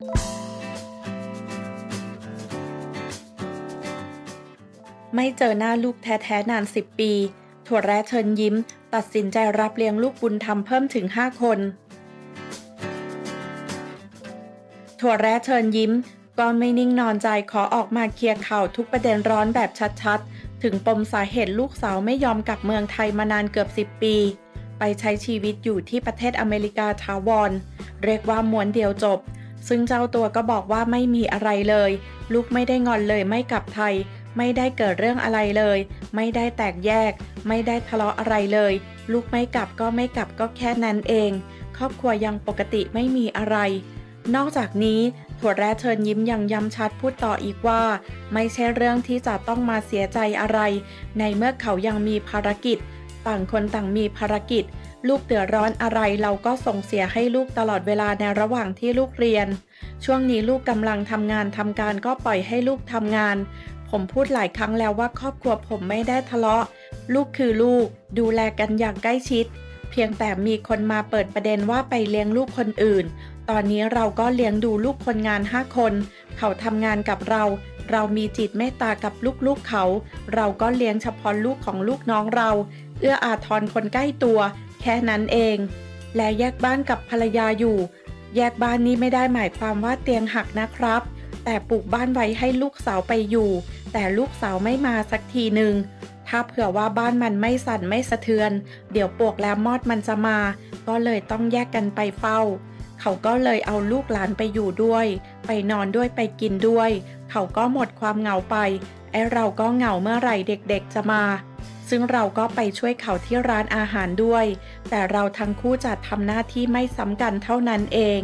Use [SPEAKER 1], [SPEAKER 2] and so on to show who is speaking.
[SPEAKER 1] ไม่เจอหน้าลูกแท้ๆนาน10ปี ถั่วแร้เชิญยิ้ม ตัดสินใจรับเลี้ยงลูกบุญธรรมเพิ่มถึง 5 คน ถั่วแร้เชิญยิ้ม ก็ไม่นิ่งนอนใจขอออกมาเคลียร์ข่าวทุกประเด็นร้อนแบบชัดๆ ถึงปมสาเหตุลูกสาวไม่ยอมกลับเมืองไทยมานานเกือบ 10 ปี ไปใช้ชีวิตอยู่ที่ประเทศอเมริกาทาวอนเรียกว่าม้วนเดียวจบ ซึ่งเจ้าตัวก็บอกว่าไม่มีอะไรเลย ลูกไม่ได้งอนเลยไม่กลับไทย ไม่ได้เกิดเรื่องอะไรเลย ไม่ได้แตกแยก ไม่ได้ทะเลาะอะไรเลย ลูกไม่กลับก็ไม่กลับก็แค่นั้นเอง ครอบครัวยังปกติไม่มีอะไร นอกจากนี้ถั่วแร้เชิญยิ้มยังย้ำชัดพูดต่ออีกว่า ไม่ใช่เรื่องที่จะต้องมาเสียใจอะไร ในเมื่อเขายังมีภารกิจ ต่างคนต่างมีภารกิจ ลูกเดือดร้อนอะไรเราก็ส่งเสียให้ลูกตลอดเวลาในระหว่างที่ลูกเรียน ช่วงนี้ลูกกำลังทำงานทำการก็ปล่อยให้ลูกทำงาน ผมพูดหลายครั้งแล้วว่าครอบครัวผมไม่ได้ทะเลาะ ลูกคือลูก ดูแลกันอย่างใกล้ชิด เพียงแต่มีคนมาเปิดประเด็นว่าไปเลี้ยงลูกคนอื่น ตอนนี้เราก็เลี้ยงดูลูกคนงาน 5 คน เขาทำงานกับเรา เรามีจิตเมตตากับลูกๆเขา เราก็เลี้ยงเฉพาะลูกของลูกน้องเรา เอื้ออาทรคนใกล้ตัว แค่นั้นเอง และแยกบ้านกับภรรยาอยู่ แยกบ้านนี้ไม่ได้หมายความว่าเตียงหักนะครับ แต่ปลูกบ้านไว้ให้ลูกสาวไปอยู่ แต่ลูกสาวไม่มาสักทีหนึ่งถ้าเผื่อว่าบ้านมันไม่สั่นไม่สะเทือน เดี๋ยวปลวกแล้วมอดมันจะมา ก็เลยต้องแยกกันไปเฝ้า เขาก็เลยเอาลูกหลานไปอยู่ด้วย ไปนอนด้วยไปกินด้วย เขาก็หมดความเหงาไป ไอเราก็เหงาเมื่อไหร่เด็กๆจะมา ซึ่งเราก็ไปช่วยเขาที่ร้านอาหารด้วย แต่เราทั้งคู่จะทำหน้าที่ไม่ซ้ำกันเท่านั้นเอง